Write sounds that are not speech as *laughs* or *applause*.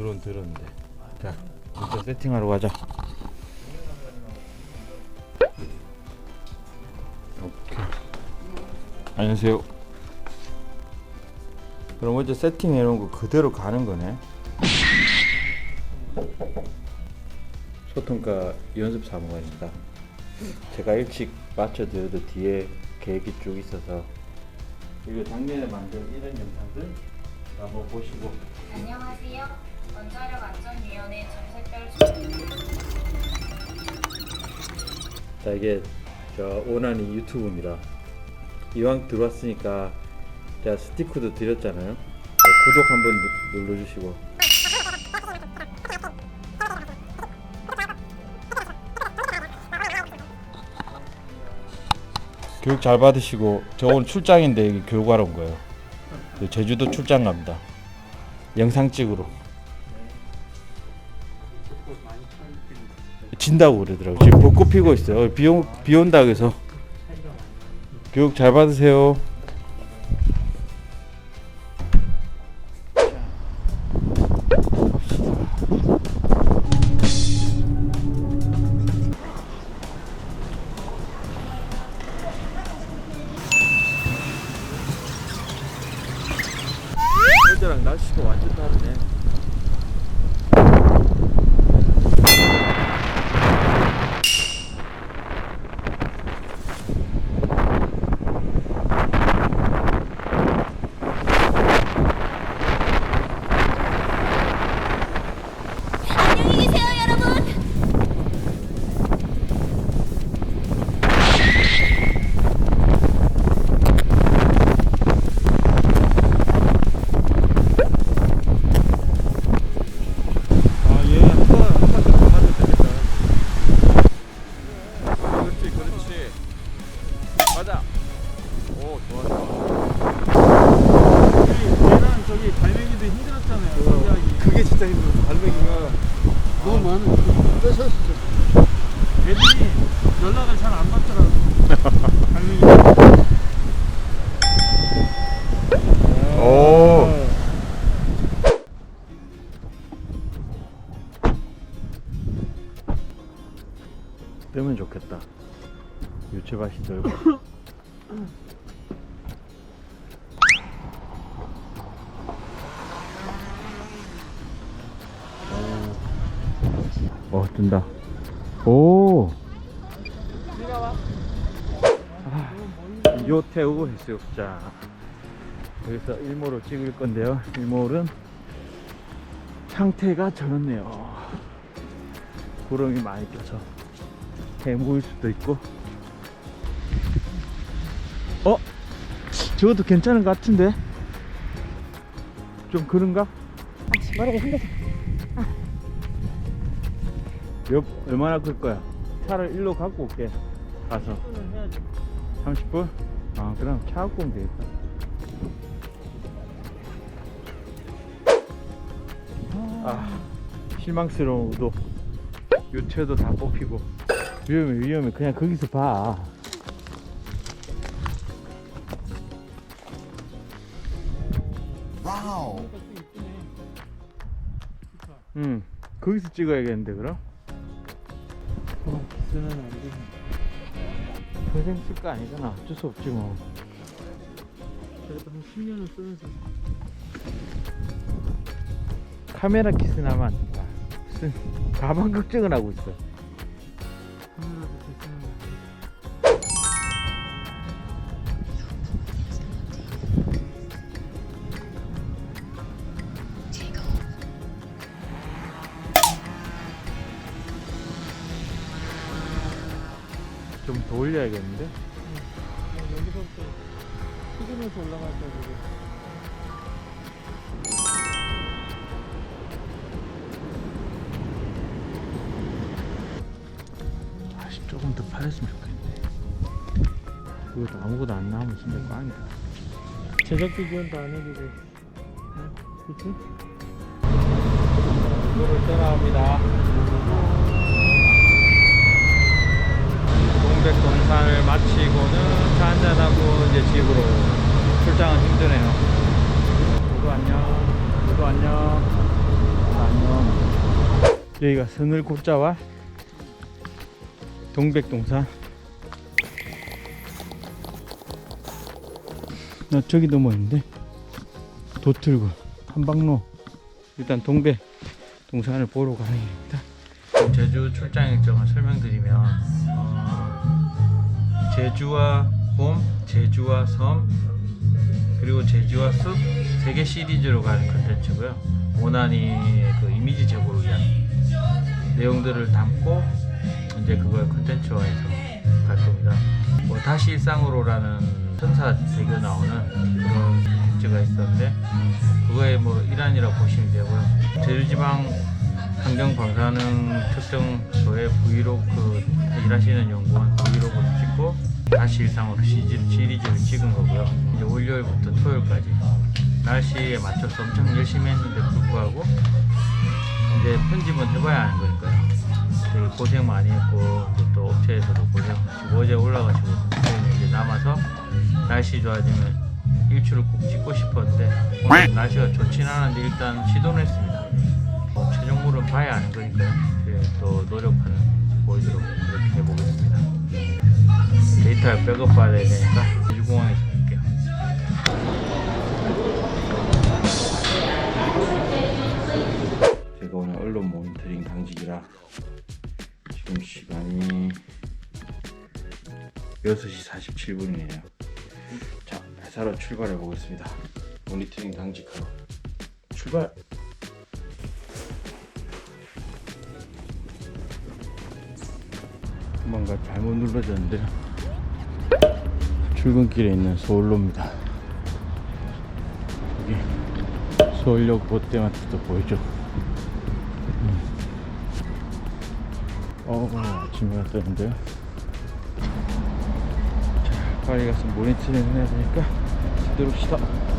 드론 들었는데. 자, 일단 세팅하러 가자. 오케이. 안녕하세요. 그럼 어제 세팅해 놓은 거 그대로 가는 거네. 소통과 연습 사무관입니다. 제가 일찍 맞춰드려도 뒤에 계획이 쭉 있어서 이거 작년에 만든 이런 영상들 한번 보시고 안녕하세요. 원자력 안전위원회 정색별 자 이게 저 오나니 유튜브입니다. 이왕 들어왔으니까 제가 스티커도 드렸잖아요. 자, 구독 한번 누- 눌러주시고. 교육 잘 받으시고 저 오늘 출장인데 여기 교육하러 온 거예요. 저 제주도 출장 갑니다. 영상 찍으러. 진다고 그러더라고. 지금 벚꽃 피고 있어요. 비, 오, 비 온다 그래서 교육 잘 받으세요. 날씨가 완전 다르네. 그렇지. 가자. 오, 좋아, 좋아. 얘랑 저기 갈매기도 힘들었잖아요. 소리하기. 그게 진짜 힘들어. 갈매기가 너무 많은 뺏었어. 애들이 연락을 잘 안 받더라고. *laughs* 갈매기. 오. 뜨면 좋겠다. 유채밭이 들고. 어, 뜬다. 오. 아, 요태우 해수욕장. 여기서 일몰을 찍을 건데요. 일몰은 상태가 저렇네요. 구름이 많이 껴서 해무일 수도 있고. 어? 저것도 괜찮은 것 같은데? 좀 그런가? 머리가 힘들어. 몇, 얼마나 클 거야? 차를 일로 갖고 올게. 가서. 30분? 아, 그럼 차 갖고 오면 되겠다. 아, 실망스러운 우도. 요체도 다 뽑히고. 위험해, 위험해. 그냥 거기서 봐. 응, 거기서 찍어야겠는데, 그럼? 쓰는 안 돼. 평생 쓸 거 아니잖아. 어쩔 수 없지, 뭐. 그래도 한 10년은 쓰면서. 카메라 키스 나면 안 된다. 무슨 가방 걱정을 하고 있어. 좀 더 올려야겠는데? 그냥 여기서부터 찍으면서 올라갈 때 그게. 아씨 조금 더 팔렸으면 좋겠는데. 그것도 아무것도 안 나오면 진짜 꽝이다. 제작비 지원도 안 해주고. 응? 그치? 도를 떠나옵니다. 동백 동산을 마치고는 차 한잔하고 이제 집으로 출장은 힘드네요. 모두 안녕. 모두 안녕. 안녕. 여기가 서늘 골자와 동백 동산. 나 저기도 뭐 있는데 도틀굴 한방로 일단 동백 동산을 보러 가는 길입니다. 제주 출장 일정을 설명드리면 어, 제주와 봄, 제주와 섬, 그리고 제주와 숲 세 개 시리즈로 가는 컨텐츠고요. 모나니의 그 이미지 제고를 위한 내용들을 담고 이제 그걸 컨텐츠화해서 갈 겁니다. 뭐 다시 일상으로라는 천사 대교 나오는 그런 콘텐츠가 있었는데 그거의 뭐 일환이라고 보시면 되고요. 제주지방 환경 방사능 특정소의 브이로그 일하시는 연구원 브이로그를 찍고 다시 일상으로 시리즈, 시리즈를 찍은 거고요. 이제 월요일부터 토요일까지 날씨에 맞춰서 엄청 열심히 했는데 불구하고 이제 편집은 해봐야 하는 거니까요. 되게 고생 많이 했고 또 업체에서도 고생하시고 어제 올라가시고 이제 남아서 날씨 좋아지면 일출을 꼭 찍고 싶었는데 오늘 날씨가 좋진 않은데 일단 시도는 했습니다. 데이터를 백업 받아야 되니까 제주공항에서 볼게요. 제가 오늘 언론 모니터링 당직이라 지금 시간이 6시 47분이네요. 자, 회사로 출발해 보겠습니다. 모니터링 당직하러 출발! 뭔가 잘못 눌러졌는데요. 출근길에 있는 서울로입니다. 여기 서울역 롯데마트도 보이죠? 어, 아침에 왔다는데요. 자, 빨리 가서 모니터링 해야 되니까 들읍시다.